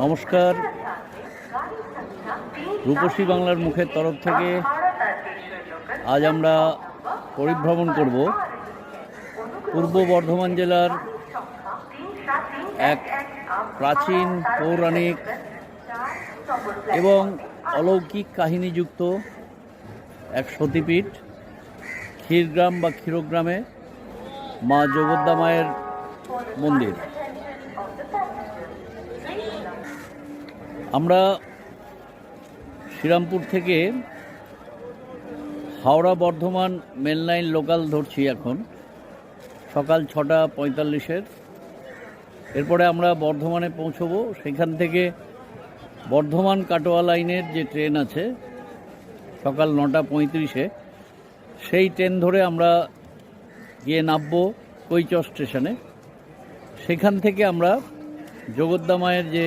নমস্কার। রূপসী বাংলার মুখের তরফ থেকে আজ আমরা পরিভ্রমণ করব পূর্ব বর্ধমান জেলার এক প্রাচীন পৌরাণিক এবং অলৌকিক কাহিনীযুক্ত এক সতীপীঠ, ক্ষীরগ্রাম বা ক্ষীরগ্রামে মা জগদ্দা মায়ের মন্দির। শ্রীরামপুর থেকে Howrah Bardhaman main line local ধরছি এখন। সকাল ছটা পঁয়তাল্লিশের। এরপরে আমরা বর্ধমানে পৌঁছবো। সেখান থেকে বর্ধমান কাটোয়া লাইনের যে ট্রেন আছে, সকাল নটা পঁয়ত্রিশে, সেই ট্রেন ধরে আমরা গিয়ে নামবো কৈচর স্টেশনে। সেখান থেকে আমরা জগদ্দামায়ের যে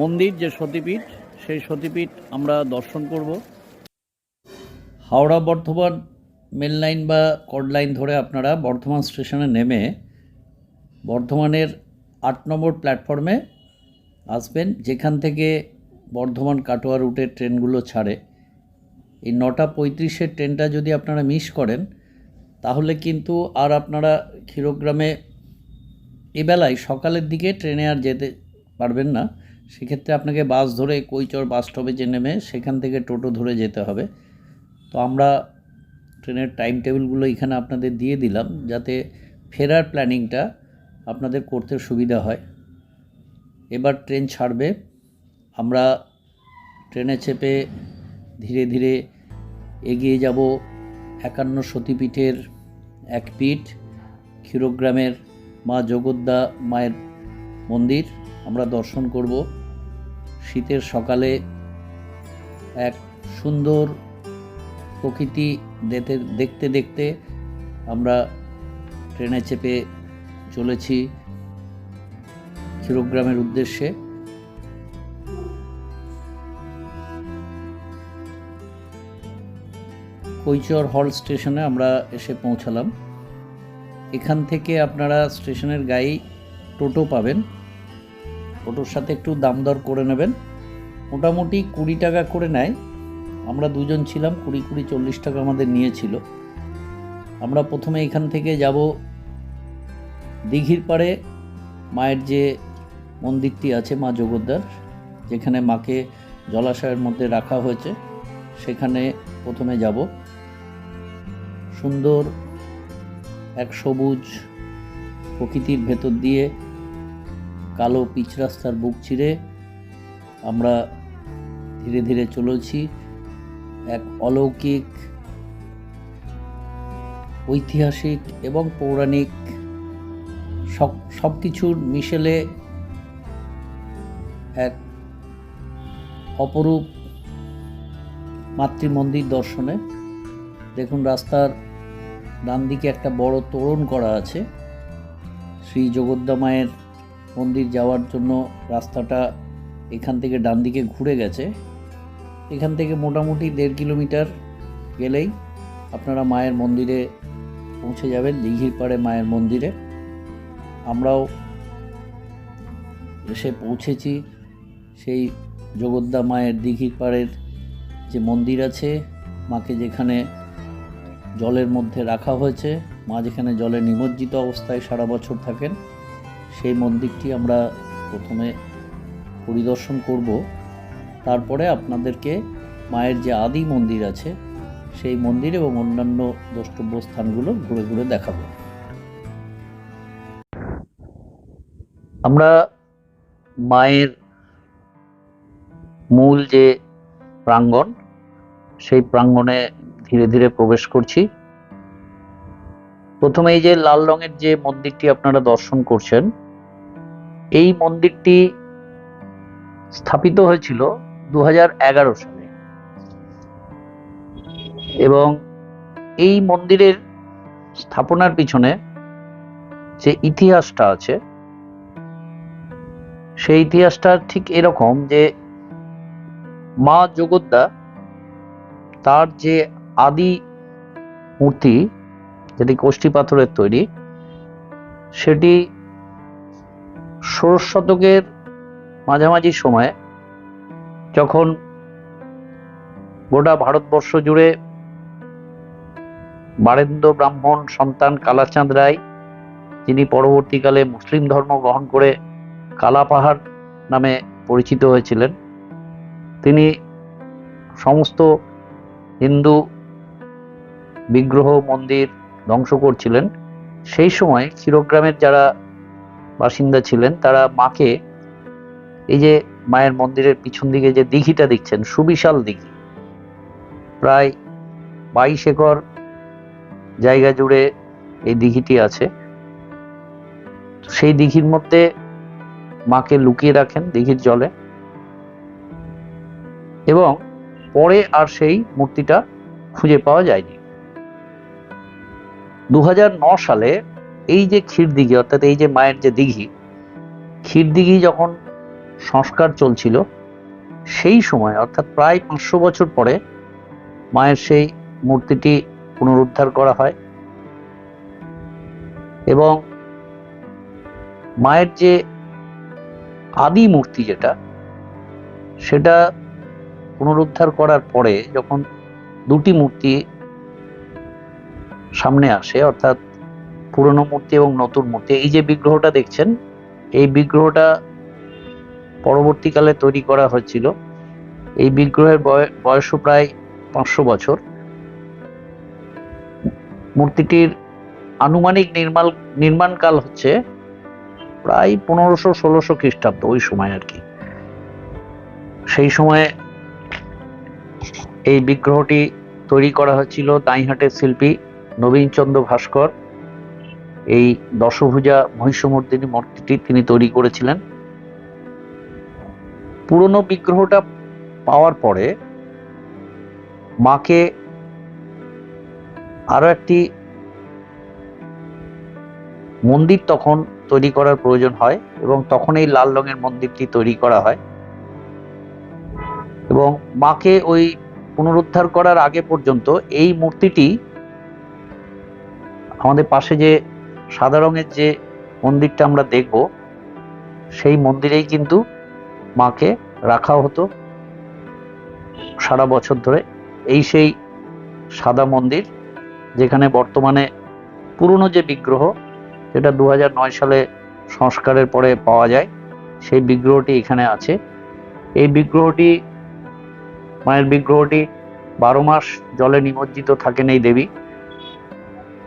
মন্দির যে সতীপীঠ, সেই সতীপীঠ আমরা দর্শন করব। হাওড়া বর্ধমান মেল লাইন বা কড লাইন ধরে আপনারা বর্ধমান স্টেশনে নেমে বর্ধমানের আট নম্বর প্ল্যাটফর্মে আসবেন, যেখান থেকে বর্ধমান কাটোয়া রুটের ট্রেনগুলো ছাড়ে। এই নটা পঁয়ত্রিশের ট্রেনটা যদি আপনারা মিস করেন, তাহলে কিন্তু আর আপনারা ক্ষীরগ্রামে এবেলায় সকালের দিকে ট্রেনে আর যেতে পারবেন না। সেক্ষেত্রে আপনাকে বাস ধরে কৈচর বাস স্টপেজে নেমে সেখান থেকে টোটো ধরে যেতে হবে। তো আমরা ট্রেনের টাইম টেবিলগুলো এখানে আপনাদের দিয়ে দিলাম যাতে ফেরার প্ল্যানিংটা আপনাদের করতে সুবিধা হয়। এবার ট্রেন ছাড়বে। আমরা ট্রেনে চেপে ধীরে ধীরে এগিয়ে যাব একান্ন সতীপীঠের এক পীঠ, ক্ষীরগ্রামের মা জগদ্দা মায়ের মন্দির। আমরা দর্শন করব। শীতের সকালে এক সুন্দর প্রকৃতি দেখতে দেখতে দেখতে আমরা ট্রেনে চেপে চলেছি ক্ষীরগ্রামের উদ্দেশ্যে। কৈচর হল স্টেশনে আমরা এসে পৌঁছালাম। এখান থেকে আপনারা স্টেশনের গায়েই টোটো পাবেন। টোটোর সাথে একটু দাম দর করে নেবেন। মোটামুটি কুড়ি টাকা করে নেয়। আমরা দুজন ছিলাম, কুড়ি কুড়ি চল্লিশ টাকা আমাদের নিয়েছিল। আমরা প্রথমে এখান থেকে যাব দিঘির পাড়ে, মায়ের যে মন্দিরটি আছে মা জগদ্দার যেখানে মাকে জলাশয়ের মধ্যে রাখা হয়েছে, সেখানে প্রথমে যাব। সুন্দর এক সবুজ প্রকৃতির ভেতর দিয়ে কালো পিচ রাস্তার বুক চিরে আমরা ধীরে ধীরে চলেছি। এক অলৌকিক, ঐতিহাসিক এবং পৌরাণিক সব সব কিছুর মিশেলে এক অপরূপ মাতৃমন্দির দর্শনে। দেখুন রাস্তার ডান দিকে একটা বড় তোরণ করা আছে। শ্রী জগদ্দা মায়ের মন্দির যাওয়ার জন্য রাস্তাটা এখান থেকে ডান দিকে ঘুরে গেছে। এখান থেকে মোটামুটি দেড় কিলোমিটার গেলেই আপনারা মায়ের মন্দিরে পৌঁছে যাবেন, দিঘির পাড়ে মায়ের মন্দিরে। আমরাও এসে পৌঁছেছি সেই জগদ্দা মায়ের দিঘির পাড়ের যে মন্দির আছে, মাকে যেখানে জলের মধ্যে রাখা হয়েছে, মা যেখানে জলে নিমজ্জিত অবস্থায় সারা বছর থাকেন। সেই মন্দিরটি আমরা প্রথমে পরিদর্শন করব। তারপরে আপনাদেরকে মায়ের যে আদি মন্দির আছে, সেই মন্দির এবং অন্যান্য দ্রষ্টব্য স্থানগুলো ঘুরে ঘুরে দেখাবো। আমরা মায়ের মূল যে প্রাঙ্গণ, সেই প্রাঙ্গণে ধীরে ধীরে প্রবেশ করছি। প্রথমে এই যে লাল রঙের যে মন্দিরটি আপনারা দর্শন করছেন এই মন্দিরটি স্থাপিত হয়েছিল দু হাজার এগারো সালে। এবং এই মন্দিরের স্থাপনার পিছনে যে ইতিহাসটা আছে, সেই ইতিহাসটা ঠিক এরকম যে মা জগদ্দা তার যে আদি মূর্তি, যেটি কোষ্ঠী পাথরের তৈরি, সেটি ষোড়শ শতকের মাঝামাঝি সময়ে যখন গোটা ভারতবর্ষ জুড়ে বারেন্দ্র ব্রাহ্মণ সন্তান কালাচাঁদ রায়, যিনি পরবর্তীকালে মুসলিম ধর্ম গ্রহণ করে কালাপাহাড় নামে পরিচিত হয়েছিলেন, তিনি সমস্ত হিন্দু বিগ্রহ মন্দির ধ্বংস করছিলেন। সেই সময় ক্ষীরগ্রামের যারা বাসিন্দা ছিলেন, তারা মাকে এই যে মায়ের মন্দিরের পিছন দিকে যে দিঘিটা দেখছেন, সুবিশাল দিঘি। প্রায় বাইশ একর জায়গা জুড়ে এই দিঘিটি আছে। সেই দিঘির মধ্যে মাকে লুকিয়ে রাখেন দিঘির জলে। এবং পরে আর সেই মূর্তিটা খুঁজে পাওয়া যায়নি। দুহাজার নয় সালে এই যে ক্ষীর দিঘি অর্থাৎ এই যে মায়ের যে দিঘি ক্ষীর দিঘি যখন সংস্কার চলছিল, সেই সময়, অর্থাৎ প্রায় পাঁচশো বছর পরে মায়ের সেই মূর্তিটি পুনরুদ্ধার করা হয় এবং মায়ের যে আদি মূর্তি যেটা, সেটা পুনরুদ্ধার করার পরে যখন দুটি মূর্তি সামনে আসে, অর্থাৎ পুরনো মূর্তি এবং নতুন মূর্তি। এই যে বিগ্রহটা দেখছেন, এই বিগ্রহটা পরবর্তীকালে তৈরি করা হয়েছিল। এই বিগ্রহের বয়- বয়সও প্রায় পাঁচশো বছর। মূর্তিটির আনুমানিক নির্মাণ নির্মাণকাল হচ্ছে প্রায় পনেরোশো ষোলোশো খ্রিস্টাব্দ, ওই সময় আর কি। সেই সময়ে এই বিগ্রহটি তৈরি করা হয়েছিল দাইহাটের শিল্পী নবীনচন্দ্র ভাস্কর। এই দশভুজা মহিষমর্দিনী মূর্তিটি তিনি তৈরি করেছিলেন। পুরনো বিগ্রহটা পাওয়ার পরে মাকে আরও একটি মন্দির তখন তৈরি করার প্রয়োজন হয় এবং তখন এই লাল রঙের মন্দিরটি তৈরি করা হয়। এবং মাকে ওই পুনরুদ্ধার করার আগে পর্যন্ত এই মূর্তিটি আমাদের পাশে যে সাদা রঙের যে মন্দিরটা আমরা দেখব, সেই মন্দিরেই কিন্তু মাকে রাখা হতো সারা বছর ধরে। এই সেই সাদা মন্দির, যেখানে বর্তমানে পুরনো যে বিগ্রহ যেটা দু হাজার নয় সালে সংস্কারের পরে পাওয়া যায়, সেই বিগ্রহটি এখানে আছে। এই বিগ্রহটি, মায়ের বিগ্রহটি বারো মাস জলে নিমজ্জিত থাকেন এই দেবী।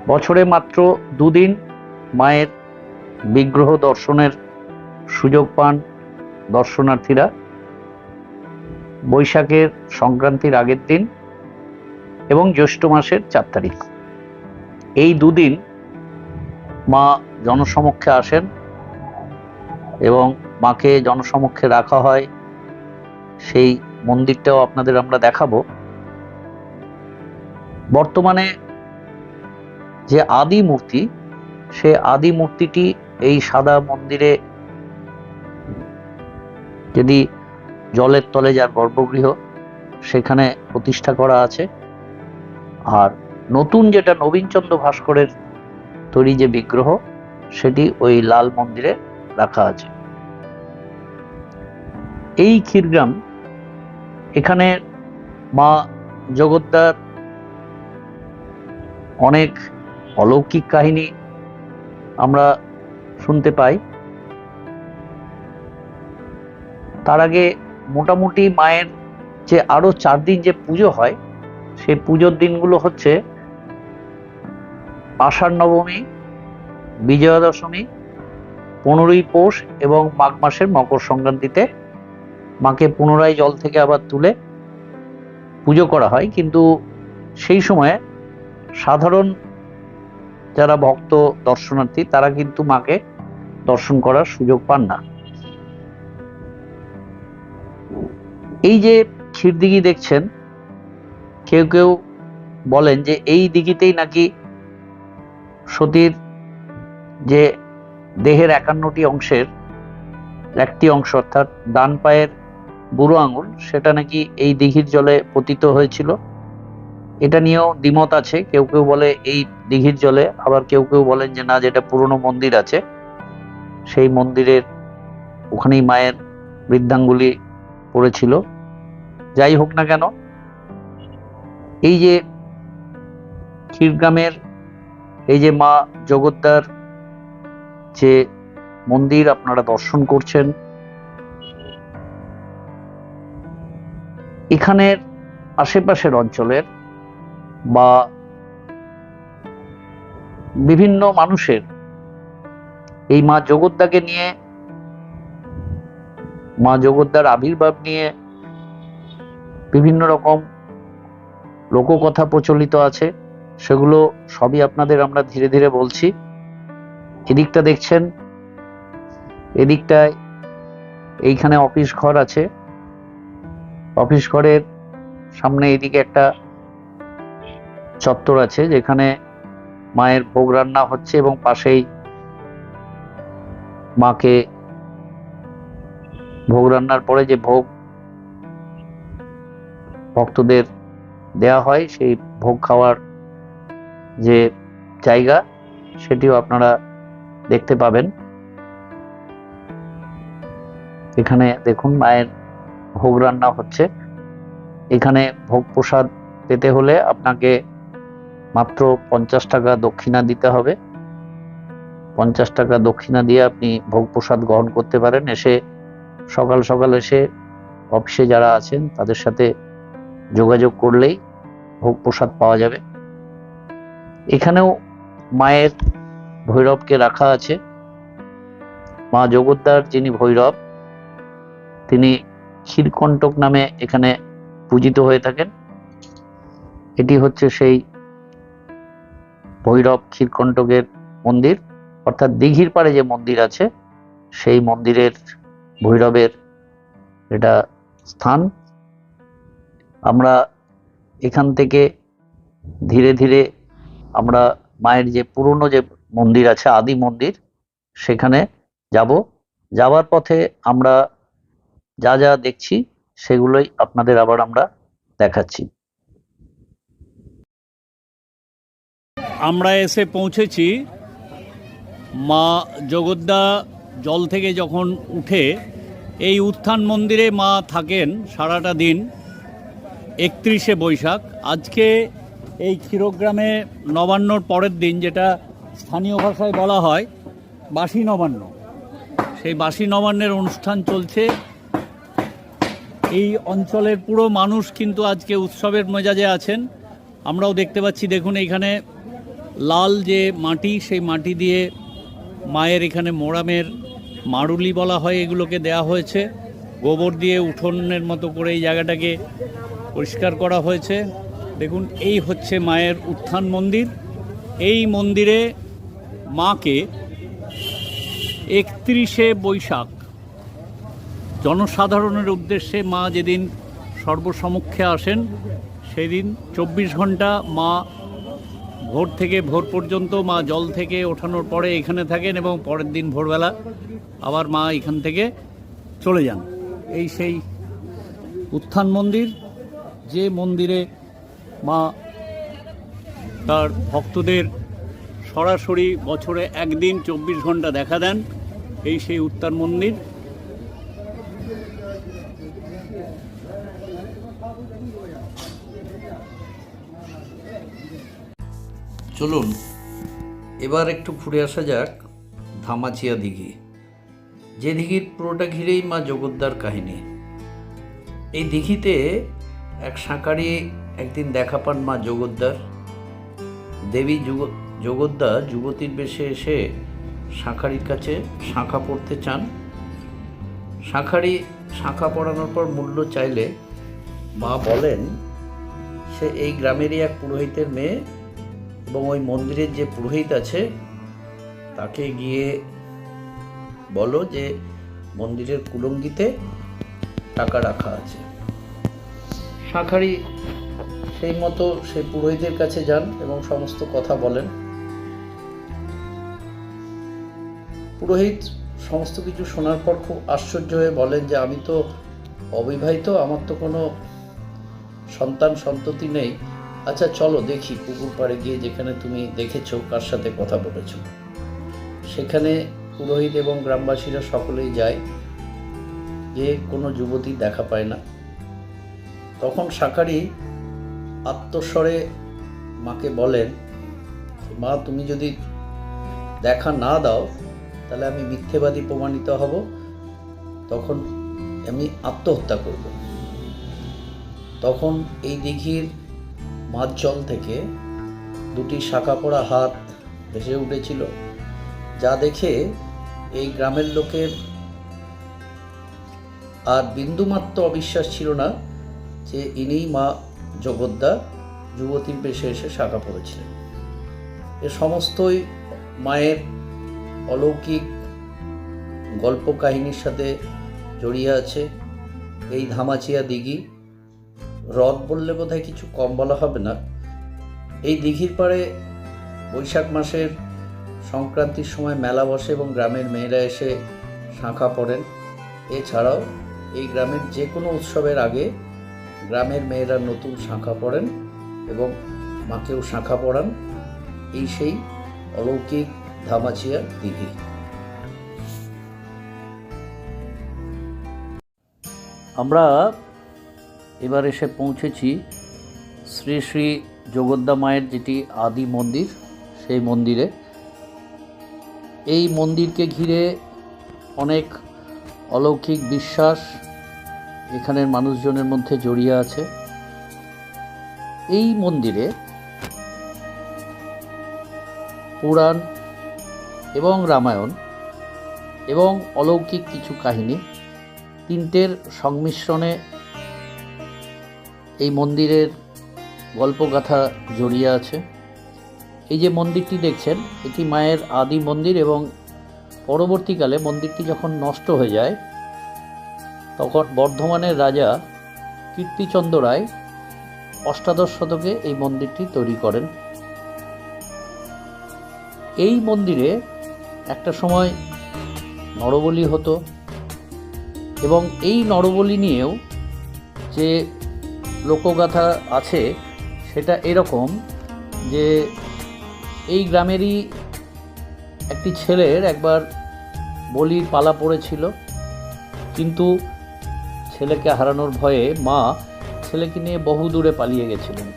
বছরে মাত্র দুদিন মায়ের বিগ্রহ দর্শনের সুযোগ পান দর্শনার্থীরা। বৈশাখের সংক্রান্তির আগের দিন এবং জ্যৈষ্ঠ মাসের চার তারিখ। এই দুদিন মা জনসমক্ষে আসেন এবং মাকে জনসমক্ষে রাখা হয়। সেই মন্দিরটাও আপনাদের আমরা দেখাবো। বর্তমানে যে আদি মূর্তি সে আদি মূর্তিটি এই সাদা মন্দিরে যদি জলের তলে যার গর্ভগৃহ, সেখানে প্রতিষ্ঠা করা আছে। আর নতুন যেটা নবীনচন্দ্র ভাস্করের তৈরি যে বিগ্রহ, সেটি ওই লাল মন্দিরে রাখা আছে। এই ক্ষীরগ্রাম এখানে মা জগদ্দার অনেক অলৌকিক কাহিনী আমরা শুনতে পাই। তার আগে মোটামুটি মায়ের যে আরও চার দিন যে পুজো হয়, সেই পুজোর দিনগুলো হচ্ছে আষাঢ় নবমী, বিজয়া দশমী, পনেরোই পৌষ এবং মাঘ মাসের মকর সংক্রান্তিতে মাকে পুনরায় জল থেকে আবার তুলে পুজো করা হয়। কিন্তু সেই সময়ে সাধারণ যারা ভক্ত দর্শনার্থী, তারা কিন্তু মাকে দর্শন করার সুযোগ পান না। এই যে ক্ষীরদিঘি দেখছেন, কেউ কেউ বলেন যে এই দিঘিতেই নাকি সতীর যে দেহের একান্নটি অংশের একটি অংশ, অর্থাৎ ডান পায়ের বুড়ো আঙুল, সেটা নাকি এই দিঘির জলে পতিত হয়েছিল। এটা নিয়েও দ্বিমত আছে। কেউ কেউ বলে এই দিঘির জলে, আবার কেউ কেউ বলেন যে না, যেটা পুরনো মন্দির আছে, সেই মন্দিরের ওখানেই মায়ের বৃদ্ধাঙ্গুলি পড়েছিল। যাই হোক না কেন, এই যে ক্ষীরগ্রামের এই যে মা জগদ্দার যে মন্দির, আপনারা দর্শন করছেন, এখানের আশেপাশের অঞ্চলের বা বিভিন্ন মানুষের এই মা জগদ্দাকে নিয়ে, মা জগদ্দার আবির্ভাব নিয়ে বিভিন্ন রকম লোককথা প্রচলিত আছে। সেগুলো সবই আপনাদের আমরা ধীরে ধীরে বলছি। এদিকটা দেখছেন, এদিকটায় এইখানে অফিস ঘর আছে। অফিস ঘরের সামনে এদিকে একটা চত্বর আছে যেখানে মায়ের ভোগ রান্না হচ্ছে এবং পাশেই মাকে ভোগ রান্নার পরে যে ভোগ ভক্তদের দেয়া হয়, সেই ভোগ খাওয়ার যে জায়গা, সেটিও আপনারা দেখতে পাবেন। এখানে দেখুন মায়ের ভোগ রান্না হচ্ছে। এখানে ভোগ প্রসাদ পেতে হলে আপনাকে মাত্র পঞ্চাশ টাকা দক্ষিণা দিতে হবে। পঞ্চাশ টাকা দক্ষিণা দিয়ে আপনি ভোগ প্রসাদ গ্রহণ করতে পারেন। এসে সকাল সকাল এসে অফিসে যারা আছেন, তাদের সাথে যোগাযোগ করলেই ভোগ প্রসাদ পাওয়া যাবে। এখানেও মায়ের ভৈরবকে রাখা আছে। মা জগদ্দার যিনি ভৈরব, তিনি ক্ষীরকণ্টক নামে এখানে পূজিত হয়ে থাকেন। এটি হচ্ছে সেই ভৈরব ক্ষীরকণ্টকের মন্দির, অর্থাৎ দিঘির পাড়ে যে মন্দির আছে, সেই মন্দিরের ভৈরবের এটা স্থান। আমরা এখান থেকে ধীরে ধীরে আমরা মায়ের যে পুরনো যে মন্দির আছে, আদি মন্দির, সেখানে যাব। যাওয়ার পথে আমরা যা যা দেখছি, সেগুলোই আপনাদের আবার আমরা দেখাচ্ছি। আমরা এসে পৌঁছেছি। মা জগদ্দা জল থেকে যখন উঠে, এই উত্থান মন্দিরে মা থাকেন সারাটা দিন, একত্রিশে বৈশাখ। আজকে এই ক্ষীরগ্রামে নবান্নর পরের দিন, যেটা স্থানীয় ভাষায় বলা হয় বাসি নবান্ন। সেই বাসি নবান্নের অনুষ্ঠান চলছে। এই অঞ্চলের পুরো মানুষ কিন্তু আজকে উৎসবের মেজাজে আছেন। আমরাও দেখতে পাচ্ছি, দেখুন এইখানে লাল যে মাটি, সেই মাটি দিয়ে মায়ের এখানে মোরামের মারুলি বলা হয়, এগুলোকে দেয়া হয়েছে। গোবর দিয়ে উঠোনের মতো করে এই জায়গাটাকে পরিষ্কার করা হয়েছে। দেখুন, এই হচ্ছে মায়ের উত্থান মন্দির। এই মন্দিরে মাকে একত্রিশে বৈশাখ, জনসাধারণের উদ্দেশ্যে মা যেদিন সর্বসমক্ষে আসেন, সেদিন চব্বিশ ঘণ্টা মা ভোর থেকে ভোর পর্যন্ত মা জল থেকে ওঠানোর পরে এখানে থাকেন এবং পরের দিন ভোরবেলা আবার মা এখান থেকে চলে যান। এই সেই উত্থান মন্দির, যে মন্দিরে মা তার ভক্তদের সরাসরি বছরে একদিন চব্বিশ ঘণ্টা দেখা দেন, এই সেই উত্তান মন্দির। চলুন, এবার একটু ঘুরে আসা যাক ধামাচিয়া দিঘি, যে দিঘির পুরোটা ঘিরেই মা জগদ্দার কাহিনী। এই দিঘিতে এক সাঁকারি একদিন দেখা পান মা জগদ্দার দেবী যুগ জগদ্দা যুবতীর বেশে এসে শাঁখারির কাছে শাঁখা পড়তে চান। শাঁখারি শাঁখা পড়ানোর পর মূল্য চাইলে মা বলেন, সে এই গ্রামেরই এক পুরোহিতের মেয়ে এবং ওই মন্দিরের যে পুরোহিত আছে, তাকে গিয়ে বলো যে মন্দিরের কুলঙ্গিতে টাকা রাখা আছে। শাঁখারি সেই মতো সেই পুরোহিতের কাছে যান এবং সমস্ত কথা বলেন। পুরোহিত সমস্ত কিছু শোনার পর খুব আশ্চর্য হয়ে বলেন যে, আমি তো অবিবাহিত, আমার তো কোনো সন্তান সন্ততি নেই। আচ্ছা চলো দেখি পুকুর পাড়ে গিয়ে যেখানে তুমি দেখেছ, কার সাথে কথা বলেছ। সেখানে পুরোহিত এবং গ্রামবাসীরা সকলেই যায়। যে কোনো যুবতী দেখা পায় না। তখন শাকারি আত্মস্বরে মাকে বলেন, মা, তুমি যদি দেখা না দাও, তাহলে আমি মিথ্যেবাদী প্রমাণিত হব। তখন আমি আত্মহত্যা করব। তখন এই দিঘির মাঝ জল থেকে দুটি শাখা পড়া হাত ভেসে উঠেছিল, যা দেখে এই গ্রামের লোকের আর বিন্দুমাত্র অবিশ্বাস ছিল না যে ইনিই মা জগদ্দা যুবতীর বেশে এসে শাখা পড়েছিলেন। এ সমস্তই মায়ের অলৌকিক গল্প কাহিনীর সাথে জড়িয়ে আছে এই ধামাচিয়া দিঘি। হ্রদ বললে বোধহয় কিছু কম বলা হবে না। এই দিঘির পাড়ে বৈশাখ মাসের সংক্রান্তির সময় মেলা বসে এবং গ্রামের মেয়েরা এসে শাঁখা পড়েন। এছাড়াও এই গ্রামের যে কোনো উৎসবের আগে গ্রামের মেয়েরা নতুন শাঁখা পড়েন এবং মাকেও শাঁখা পড়ান। এই সেই অলৌকিক ধামাচিয়া দিঘি। আমরা এবার এসে পৌঁছেছি শ্রী শ্রী জগদ্দা মায়ের যেটি আদি মন্দির, সেই মন্দিরে। এই মন্দিরকে ঘিরে অনেক অলৌকিক বিশ্বাস এখানের মানুষজনের মধ্যে জড়িয়ে আছে। এই মন্দিরে পুরাণ এবং রামায়ণ এবং অলৌকিক কিছু কাহিনী তিনটের সংমিশ্রণে এই মন্দিরের গল্পগাথা জড়িয়ে আছে। এই যে মন্দিরটি দেখছেন, এটি মায়ের আদি মন্দির এবং পরবর্তীকালে মন্দিরটি যখন নষ্ট হয়ে যায়, তখন বর্ধমানের রাজা কীর্তিচন্দ্র রায় অষ্টাদশ শতকে এই মন্দিরটি তৈরি করেন। এই মন্দিরে একটা সময় নরবলি হতো এবং এই নরবলি নিয়েও যে লোকগাথা আছে, সেটা এরকম যে এই গ্রামেরই একটি ছেলের একবার বলির পালা পড়েছিল, কিন্তু ছেলেকে হারানোর ভয়ে মা ছেলেকে নিয়ে বহু দূরে পালিয়ে গেছিলেন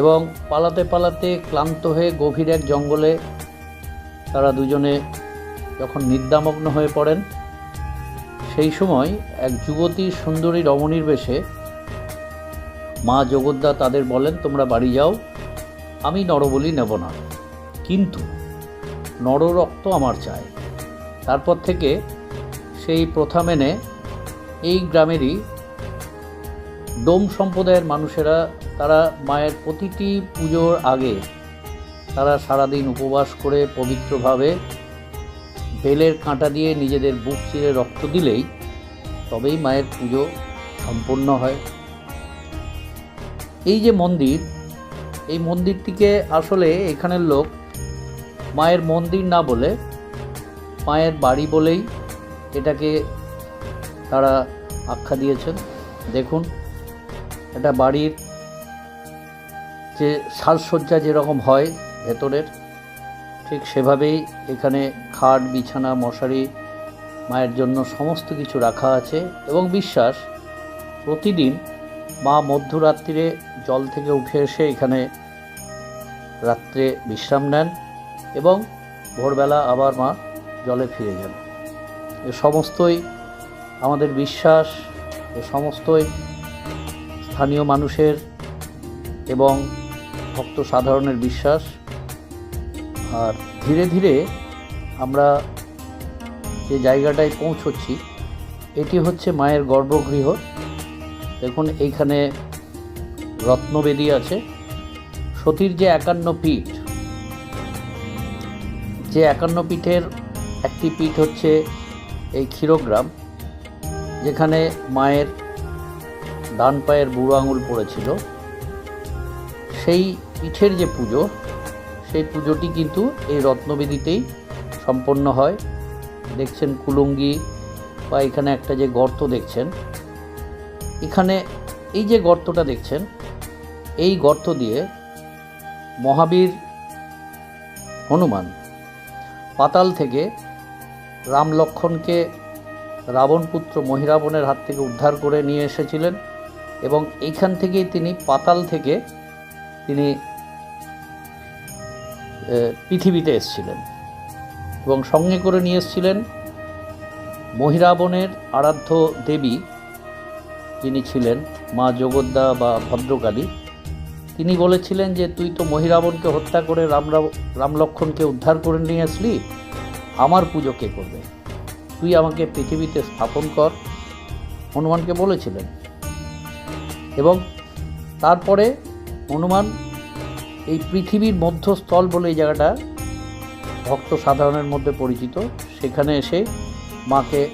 এবং পালাতে পালাতে ক্লান্ত হয়ে গভীর এক জঙ্গলে তারা দুজনে যখন নিদ্রামগ্ন হয়ে পড়েন, সেই সময় এক যুবতী সুন্দরী রমণীর বেশে মা জগদ্দা তাদের বলেন, তোমরা বাড়ি যাও, আমি নরবলি নেব না। কিন্তু নররক্ত আমার চাই। তারপর থেকে সেই প্রথা মেনে এই গ্রামেরই ডোম সম্প্রদায়ের মানুষেরা, তারা মায়ের প্রতিটি পুজোর আগে তারা সারাদিন উপবাস করে পবিত্রভাবে বেলের কাঁটা দিয়ে নিজেদের বুক চিরে রক্ত দিলেই তবেই মায়ের পুজো সম্পূর্ণ হয়। এই যে মন্দির, এই মন্দিরটিকে আসলে এখানের লোক মায়ের মন্দির না বলে মায়ের বাড়ি বলেই এটাকে তারা আখ্যা দিয়েছেন। দেখুন এটা বাড়ির যে সাজসজ্জা যেরকম হয় ভেতরের, ঠিক সেভাবেই এখানে খাট, বিছানা, মশারি, মায়ের জন্য সমস্ত কিছু রাখা আছে এবং বিশ্বাস, প্রতিদিন মা মধ্যরাত্রিরে জল থেকে উঠে এসে এখানে রাত্রে বিশ্রাম নেন এবং ভোরবেলা আবার মা জলে ফিরে যান। এ সমস্তই আমাদের বিশ্বাস, এ সমস্তই স্থানীয় মানুষের এবং ভক্ত সাধারণের বিশ্বাস। আর ধীরে ধীরে আমরা যে জায়গাটায় পৌঁছচ্ছি, এটি হচ্ছে মায়ের গর্ভগৃহ। দেখুন, এইখানে রত্নবেদী আছে। সতীর যে একান্ন পীঠ, যে একান্ন পীঠের একটি পীঠ হচ্ছে এই ক্ষীরগ্রাম, যেখানে মায়ের ডান পায়ের বুড়ো আঙুল পড়েছিল। সেই পীঠের যে পুজো, সেই পুজোটি কিন্তু এই রত্নবেদিতেই সম্পন্ন হয়। দেখছেন কুলুঙ্গি বা এখানে একটা যে গর্ত দেখছেন। এখানে এই যে গর্তটা দেখছেন এই গর্ত দিয়ে মহাবীর হনুমান পাতাল থেকে রাম লক্ষণকে রাবণপুত্র মহিরাবণের হাত থেকে উদ্ধার করে নিয়ে এসেছিলেন এবং এইখান থেকেই তিনি পাতাল থেকে তিনি পৃথিবীতে এসেছিলেন এবং সঙ্গে করে নিয়ে এসেছিলেন মহিরাবণের আরাধ্য দেবী যিনি ছিলেন মা জগদ্দা বা ভদ্রকালী। তিনি বলেছিলেন যে, তুই তো মহিরাবণকে হত্যা করে রাম রামলক্ষণকে উদ্ধার করে নিয়ে আসলি। আমার পুজো কে করবে? তুই আমাকে পৃথিবীতে স্থাপন কর। হনুমানকে বলেছিলেন। এবং তারপরে হনুমান এই পৃথিবীর মধ্যস্থল বলে এই জায়গাটা ভক্ত সাধারণের মধ্যে পরিচিত। সেখানে এসে মাকে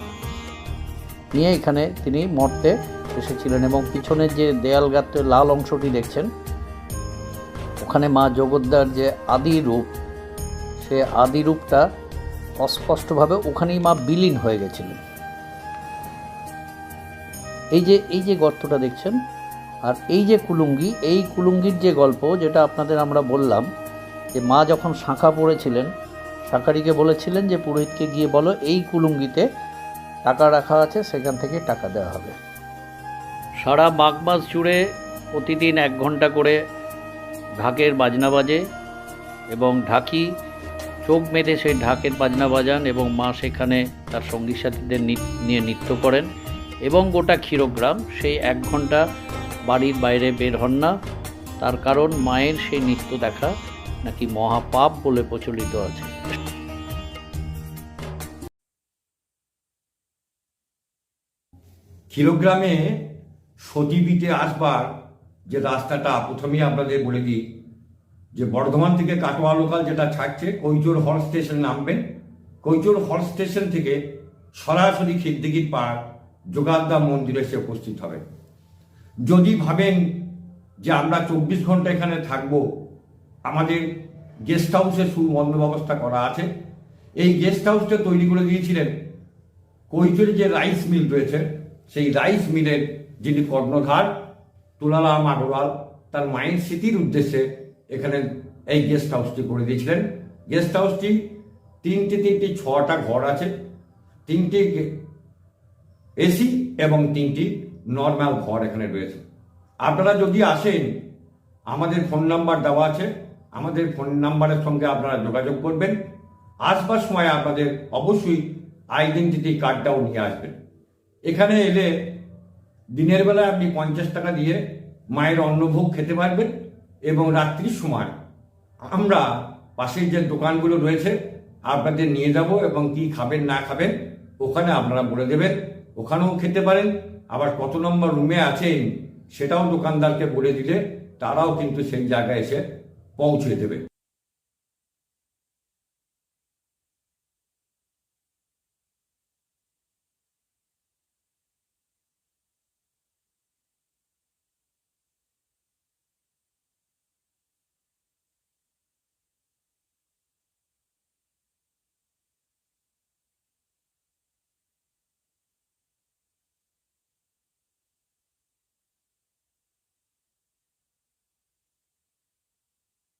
নিয়ে এখানে তিনি মর্তে এসেছিলেন এবং পিছনের যে দেয়াল গাত্রের লাল অংশটি দেখছেন ওখানে মা জগদ্দার যে আদি রূপ, সে আদি রূপটা অস্পষ্টভাবে ওখানেই মা বিলীন হয়ে গেছিলেন। এই যে এই যে গর্তটা দেখছেন, আর এই যে কুলুঙ্গি, এই কুলুঙ্গির যে গল্প যেটা আপনাদের আমরা বললাম, যে মা যখন শাঁখা পড়েছিলেন, শাঁখারিকে বলেছিলেন যে, পুরোহিতকে গিয়ে বলো, এই কুলুঙ্গিতে টাকা রাখা আছে, সেখান থেকে টাকা দেওয়া হবে। সারা মাঘ মাস জুড়ে প্রতিদিন এক ঘণ্টা করে ঢাকের বাজনা বাজে এবং ঢাকি চোখ মেঁধে সেই ঢাকের বাজনা বাজান এবং মা সেখানে তার সঙ্গী সাথীদের নিয়ে নৃত্য করেন এবং গোটা ক্ষীরগ্রাম সেই এক ঘণ্টা বাড়ির বাইরে বের হন না। তার কারণ মায়ের সেই নৃত্য দেখা নাকি মহাপাপ বলে প্রচলিত আছে। ক্ষীরগ্রামে সতীপীঠে আসবার যে রাস্তাটা প্রথমেই আপনাদের বলে দিই, যে বর্ধমান থেকে কাটোয়া লোকাল যেটা ছাড়ছে, কৈচোর হল স্টেশন নামবেন। কৈচোর হল স্টেশন থেকে সরাসরি খিদ্দিগির পাড় যোগাদ্দা মন্দিরে এসে উপস্থিত হবে। যদি ভাবেন যে আমরা চব্বিশ ঘণ্টা এখানে থাকব, আমাদের গেস্ট হাউসে সুবন্দোবস্তা করা আছে। এই গেস্ট হাউসটা তৈরি করে দিয়েছিলেন কৈচুর যে রাইস মিল রয়েছে, সেই রাইস মিলের যিনি কর্ণধার তুলারাম আগরওয়াল তার মায়ের স্মৃতির উদ্দেশ্যে এখানে এই গেস্ট হাউসটি করে দিয়েছিলেন। গেস্ট হাউসটি তিনটি তিনটি, ছটা ঘর আছে। তিনটি এসি এবং তিনটি নর্মাল ঘর এখানে রয়েছে। আপনারা যদি আসেন, আমাদের ফোন নাম্বার দেওয়া আছে। আমাদের ফোন নাম্বারের সঙ্গে আপনারা যোগাযোগ করবেন। আসবার সময় আপনাদের অবশ্যই আইডেন্টিটি কার্ডটাও নিয়ে আসবেন। এখানে এলে দিনের বেলায় আপনি পঞ্চাশ টাকা দিয়ে মায়ের অন্নভোগ খেতে পারবেন এবং রাত্রির সময় আমরা পাশের যে দোকানগুলো রয়েছে, আপনাদের নিয়ে যাব এবং কি খাবেন, না খাবেন, ওখানে আপনারা বলে দেবেন। ওখানেও খেতে পারেন। আবার কত নম্বর রুমে আছেন, সেটাও দোকানদারকে বলে দিলে তারাও কিন্তু সেই জায়গায় এসে পৌঁছে দেবে।